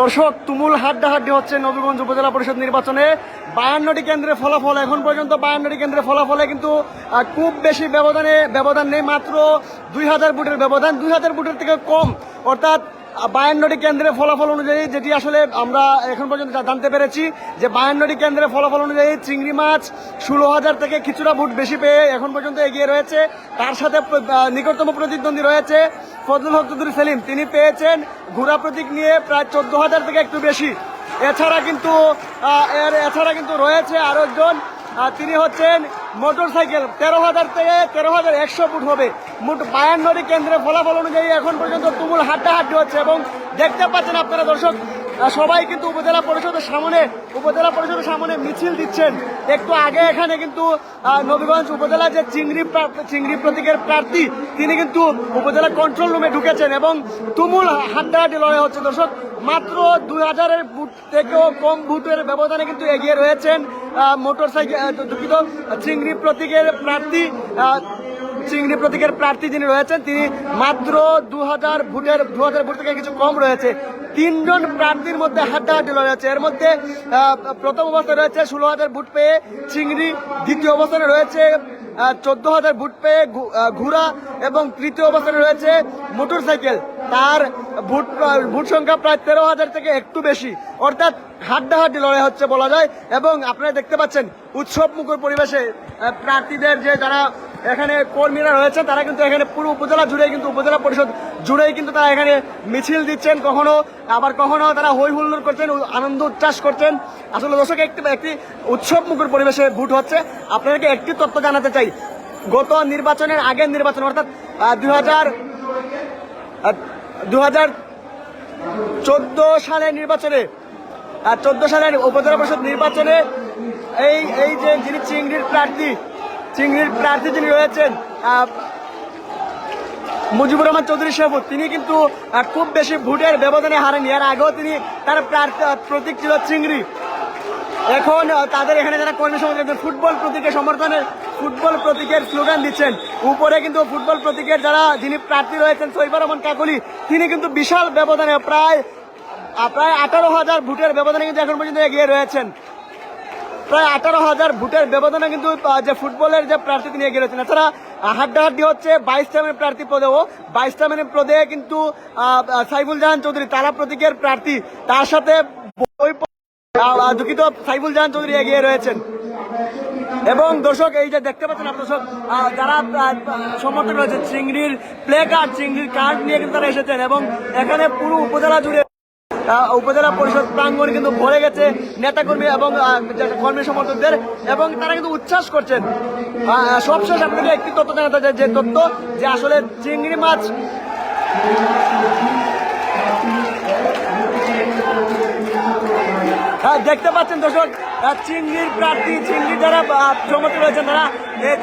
দর্শক, তুমুল হাড্ডাহাড্ডি হচ্ছে নবীগঞ্জ উপজেলা পরিষদ নির্বাচনে। বায়ান্নটি কেন্দ্রে ফলাফল, এখন পর্যন্ত বায়ান্নটি কেন্দ্রে ফলাফলে কিন্তু খুব বেশি ব্যবধানে, ব্যবধান নেই, মাত্র দুই হাজার বুটের ব্যবধান। দুই হাজার বুটের থেকে কম, অর্থাৎ বায়ান্নটি কেন্দ্রের ফলাফল অনুযায়ী যেটি আসলে আমরা এখন পর্যন্ত জানতে পেরেছি, যে বায়ান্নটি কেন্দ্রের ফলাফল অনুযায়ী চিংড়ি মাছ ষোলো হাজার থেকে কিছুটা ভোট বেশি পেয়ে এখন পর্যন্ত এগিয়ে রয়েছে। তার সাথে নিকটতম প্রতিদ্বন্দ্বী রয়েছে ফজলুল হক চৌধুরী সেলিম। তিনি পেয়েছেন ঘোড়া প্রতীক নিয়ে প্রায় চোদ্দ হাজার থেকে একটু বেশি। এছাড়া কিন্তু এর, এছাড়া কিন্তু রয়েছে আরও একজন। তিনি হচ্ছেন মোটর সাইকেল তেরো হাজার থেকে তেরো হাজার একশো ফুট হবে। মোট বায়ান্নটি কেন্দ্রের ফলাফল অনুযায়ী এখন পর্যন্ত তুমুল হাড্ডাহাড্ডি হচ্ছে এবং দেখতে পাচ্ছেন আপনারা দর্শক সবাই কিন্তু উপজেলা পরিষদের সামনে, উপজেলা পরিষদের সামনে মিছিল দিচ্ছেন। একটু আগে এখানে কিন্তু নবীগঞ্জ উপজেলা যে চিংড়ি চিংড়ি প্রতীকের প্রার্থী, তিনি কিন্তু উপজেলা কন্ট্রোল রুমে ঢুকেছেন এবং তুমুল হাড্ডাহাড্ডি লড়াই হচ্ছে। দর্শক, মাত্র দুই হাজারের বুট থেকেও কম ভোটের ব্যবধানে কিন্তু এগিয়ে রয়েছেন মোটর সাইকেল দুঃখিত, চিংড়ি প্রতীকের প্রার্থী চিংড়ি প্রতীকের প্রার্থী যিনি রয়েছেন, তিনি মাত্র দু হাজার ভোটের দু হাজার ভোট থেকে কিছু কম রয়েছে। তিনজন প্রার্থীর মধ্যে হাড্ডাহাড্ডি রয়েছে এর মধ্যে প্রথম অবস্থায় রয়েছে ষোলো হাজার ভোট পেয়ে চিংড়ি দ্বিতীয় অবস্থানে রয়েছে চোদ্দ হাজার ভোট পেয়ে ঘুরা এবং তৃতীয় অবস্থানে রয়েছে মোটর সাইকেল তার ভোট ভোট সংখ্যা প্রায় তেরো হাজার থেকে একটু বেশি। অর্থাৎ হাড্ডাহাড্ডি লড়াই হচ্ছে বলা যায়। এবং আপনারা দেখতে পাচ্ছেন উৎসব মুখর পরিবেশে প্রার্থীদের যে যারা এখানে কর্মীরা রয়েছে, তারা কিন্তু এখানে পুরো উপজেলা জুড়ে কিন্তু উপজেলা পরিষদ জুড়েই কিন্তু তারা এখানে মিছিল দিচ্ছেন, কখনো আবার কখনো তারা হই হুল্লোড় করছেন আনন্দ উচ্ছ্বাস করছেন। আসলে দর্শক, একটি একটি উৎসব মুখর পরিবেশে ভোট হচ্ছে। আপনাদেরকে একটি তথ্য জানাতে চাই। গত নির্বাচনের আগের নির্বাচন, অর্থাৎ দু হাজার দু হাজার চোদ্দ সালের নির্বাচনে চোদ্দ সালের উপজেলা পরিষদ নির্বাচনে এই এই যে যিনি চিংড়ির প্রার্থী চিংড়ির প্রার্থী যিনি রয়েছেন মুজিবুর রহমান চৌধুরী শেফু তিনি কিন্তু খুব বেশি ভোটের ব্যবধানে হারেনি এর আগেও তিনি তার প্রতীক ছিল চিংড়ি। এখন তাদের এখানে যারা কর্মী সমাজ ফুটবল প্রতীকের সমর্থনে, ফুটবল প্রতীকের স্লোগান দিচ্ছেন। উপরে কিন্তু ফুটবল প্রতীকের যারা, যিনি প্রার্থী রয়েছেন সৈফা রহমান কাকলি, তিনি কিন্তু বিশাল ব্যবধানে প্রায় প্রায় আঠারো হাজার ভোটের ব্যবধানে কিন্তু এখন পর্যন্ত এগিয়ে রয়েছেন। প্রায় আঠারো হাজার ভোটের ব্যবধানে কিন্তু যে ফুটবলের যে প্রার্থী এগিয়ে রয়েছেন। এছাড়া হাড্ডাহাড্ডি হচ্ছে বাইশটা মিনিট প্রার্থী পদেও। বাইশটা মিনিট পদে কিন্তু সাইফুল জাহান চৌধুরী তারা প্রতীকের প্রার্থী। তার সাথে দুঃখিত, সাইফুল জাহান চৌধুরী এগিয়ে রয়েছেন। এবং দর্শক, এই যে দেখতে পাচ্ছেন দর্শক যারা সমর্থক রয়েছে চিংড়ির প্লে কার্ড, চিংড়ির কার্ড নিয়ে কিন্তু তারা এসেছেন। এবং এখানে পুরো উপজেলা জুড়ে উপজেলা পরিষদ প্রাঙ্গণ কিন্তু ভরে গেছে নেতাকর্মী এবং কর্মী সমর্থকদের এবং তারা কিন্তু উচ্ছ্বাস করছেন। সবশেষ আপনাকে একটি তথ্য জানাতে চাই যে তথ্য যে আসলে চিংড়ি মাছ হ্যাঁ, দেখতে পাচ্ছেন দর্শক চিংড়ির প্রার্থী চিংড়ি যারা আহ, রয়েছেন তারা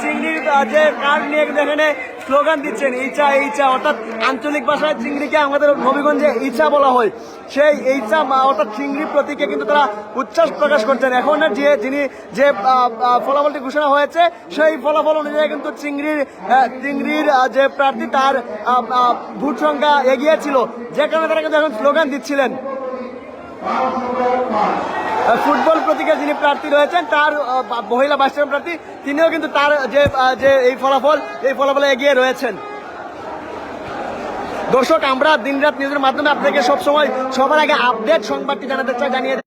চিংড়ির যে কার্ড নিয়ে এখানে স্লোগান দিচ্ছেন ইচ্ছা ইচ্ছা অর্থাৎ আঞ্চলিক ভাষায় চিংড়িকে আমাদের নবীগঞ্জে ইচ্ছা বলা হয়। সেই ইচ্ছা অর্থাৎ চিংড়ি প্রতীকে কিন্তু তারা উচ্ছ্বাস প্রকাশ করছেন। এখন যে, যিনি যে ফলাফলটি ঘোষণা হয়েছে, সেই ফলাফল অনুযায়ী কিন্তু চিংড়ির চিংড়ির যে প্রার্থী, তার ভোট সংখ্যা এগিয়েছিল যে কারণে তারা কিন্তু এখন স্লোগান দিচ্ছিলেন। ফুটবল প্রতীকে যিনি প্রার্থী রয়েছেন, তার মহিলা ভাইস প্রার্থী, তিনিও কিন্তু তার, যে যে এই ফলাফল, এই ফলাফলে এগিয়ে রয়েছেন। দর্শক, আমরা দিনরাত নিউজের মাধ্যমে আপনাকে সবসময় সবার আগে আপডেট সংবাদটি জানাতে চাই, জানিয়ে